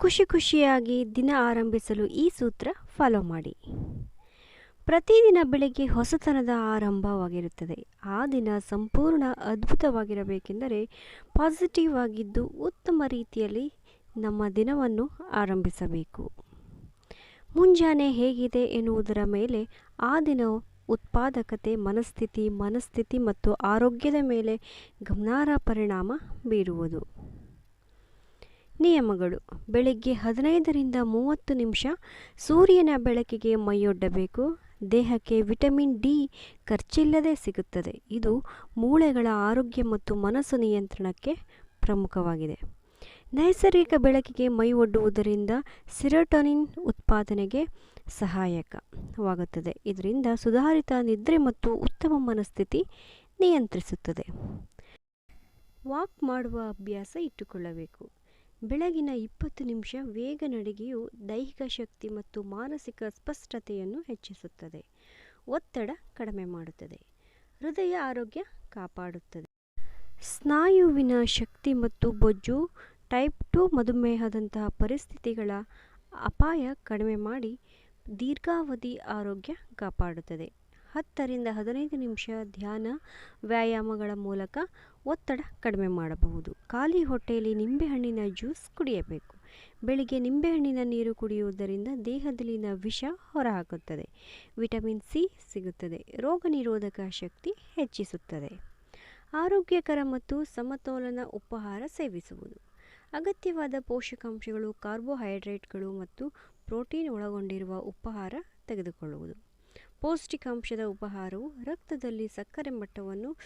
ಖುಷಿ ಖುಷಿಯಾಗಿ ದಿನ ಆರಂಭಿಸಲು ಈ ಸೂತ್ರ ಫಾಲೋ ಮಾಡಿ. ಪ್ರತಿದಿನ ಬೆಳಗ್ಗೆ ಹೊಸತನದ ಆರಂಭವಾಗಿರುತ್ತದೆ. ಆ ದಿನ ಸಂಪೂರ್ಣ ಅದ್ಭುತವಾಗಿರಬೇಕೆಂದರೆ ಪಾಸಿಟಿವ್ ಆಗಿದ್ದು ಉತ್ತಮ ರೀತಿಯಲ್ಲಿ ನಮ್ಮ ದಿನವನ್ನು ಆರಂಭಿಸಬೇಕು. ಮುಂಜಾನೆ ಹೇಗಿದೆ ಎನ್ನುವುದರ ಮೇಲೆ ಆ ದಿನ ಉತ್ಪಾದಕತೆ, ಮನಸ್ಥಿತಿ ಮನಸ್ಥಿತಿ ಮತ್ತು ಆರೋಗ್ಯದ ಮೇಲೆ ಗಮನಾರ್ಹ ಪರಿಣಾಮ ಬೀರುವುದು. ನಿಯಮಗಳು. ಬೆಳಗ್ಗೆ ಹದಿನೈದರಿಂದ ಮೂವತ್ತು ನಿಮಿಷ ಸೂರ್ಯನ ಬೆಳಕಿಗೆ ಮೈಯೊಡ್ಡಬೇಕು. ದೇಹಕ್ಕೆ ವಿಟಮಿನ್ ಡಿ ಖರ್ಚಿಲ್ಲದೆ ಸಿಗುತ್ತದೆ. ಇದು ಮೂಳೆಗಳ ಆರೋಗ್ಯ ಮತ್ತು ಮನಸ್ಸು ನಿಯಂತ್ರಣಕ್ಕೆ ಪ್ರಮುಖವಾಗಿದೆ. ನೈಸರ್ಗಿಕ ಬೆಳಕಿಗೆ ಮೈ ಒಡ್ಡುವುದರಿಂದ ಸಿರೋಟೋನಿನ್ ಉತ್ಪಾದನೆಗೆ ಸಹಾಯಕವಾಗುತ್ತದೆ. ಇದರಿಂದ ಸುಧಾರಿತ ನಿದ್ರೆ ಮತ್ತು ಉತ್ತಮ ಮನಸ್ಥಿತಿ ನಿಯಂತ್ರಿಸುತ್ತದೆ. ವಾಕ್ ಮಾಡುವ ಅಭ್ಯಾಸ ಇಟ್ಟುಕೊಳ್ಳಬೇಕು. ಬೆಳಗಿನ ಇಪ್ಪತ್ತು ನಿಮಿಷ ವೇಗ ನಡಿಗೆಯು ದೈಹಿಕ ಶಕ್ತಿ ಮತ್ತು ಮಾನಸಿಕ ಸ್ಪಷ್ಟತೆಯನ್ನು ಹೆಚ್ಚಿಸುತ್ತದೆ. ಒತ್ತಡ ಕಡಿಮೆ ಮಾಡುತ್ತದೆ. ಹೃದಯ ಆರೋಗ್ಯ ಕಾಪಾಡುತ್ತದೆ. ಸ್ನಾಯುವಿನ ಶಕ್ತಿ ಮತ್ತು ಬೊಜ್ಜು, ಟೈಪ್ ಟು ಮಧುಮೇಹದಂತಹ ಪರಿಸ್ಥಿತಿಗಳ ಅಪಾಯ ಕಡಿಮೆ ಮಾಡಿ ದೀರ್ಘಾವಧಿ ಆರೋಗ್ಯ ಕಾಪಾಡುತ್ತದೆ. ಹತ್ತರಿಂದ ಹದಿನೈದು ನಿಮಿಷ ಧ್ಯಾನ ವ್ಯಾಯಾಮಗಳ ಮೂಲಕ ಒತ್ತಡ ಕಡಿಮೆ ಮಾಡಬಹುದು. ಖಾಲಿ ಹೊಟ್ಟೆಯಲ್ಲಿ ನಿಂಬೆಹಣ್ಣಿನ ಜ್ಯೂಸ್ ಕುಡಿಯಬೇಕು. ಬೆಳಿಗ್ಗೆ ನಿಂಬೆಹಣ್ಣಿನ ನೀರು ಕುಡಿಯುವುದರಿಂದ ದೇಹದಲ್ಲಿನ ವಿಷ ಹೊರಹಾಕುತ್ತದೆ. ವಿಟಮಿನ್ ಸಿ ಸಿಗುತ್ತದೆ. ರೋಗ ನಿರೋಧಕ ಶಕ್ತಿ ಹೆಚ್ಚಿಸುತ್ತದೆ. ಆರೋಗ್ಯಕರ ಮತ್ತು ಸಮತೋಲನ ಉಪಹಾರ ಸೇವಿಸುವುದು. ಅಗತ್ಯವಾದ ಪೋಷಕಾಂಶಗಳು, ಕಾರ್ಬೋಹೈಡ್ರೇಟ್ಗಳು ಮತ್ತು ಪ್ರೋಟೀನ್ ಒಳಗೊಂಡಿರುವ ಉಪಹಾರ ತೆಗೆದುಕೊಳ್ಳುವುದು. ಪೌಷ್ಟಿಕಾಂಶದ ಉಪಹಾರವು ರಕ್ತದಲ್ಲಿ ಸಕ್ಕರೆ ಮಟ್ಟವನ್ನು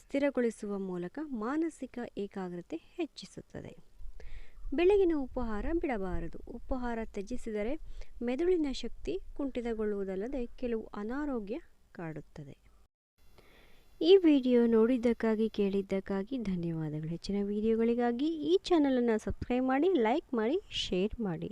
ಸ್ಥಿರಗೊಳಿಸುವ ಮೂಲಕ ಮಾನಸಿಕ ಏಕಾಗ್ರತೆ ಹೆಚ್ಚಿಸುತ್ತದೆ. ಬೆಳಗಿನ ಉಪಹಾರ ಬಿಡಬಾರದು. ಉಪಹಾರ ತ್ಯಜಿಸಿದರೆ ಮೆದುಳಿನ ಶಕ್ತಿ ಕುಂಠಿತಗೊಳ್ಳುವುದಲ್ಲದೆ ಕೆಲವು ಅನಾರೋಗ್ಯ ಕಾಡುತ್ತದೆ. ಈ ವಿಡಿಯೋ ನೋಡಿದ್ದಕ್ಕಾಗಿ, ಕೇಳಿದ್ದಕ್ಕಾಗಿ ಧನ್ಯವಾದಗಳು. ಹೆಚ್ಚಿನ ವಿಡಿಯೋಗಳಿಗಾಗಿ ಈ ಚಾನಲನ್ನು ಸಬ್ಸ್ಕ್ರೈಬ್ ಮಾಡಿ, ಲೈಕ್ ಮಾಡಿ, ಶೇರ್ ಮಾಡಿ.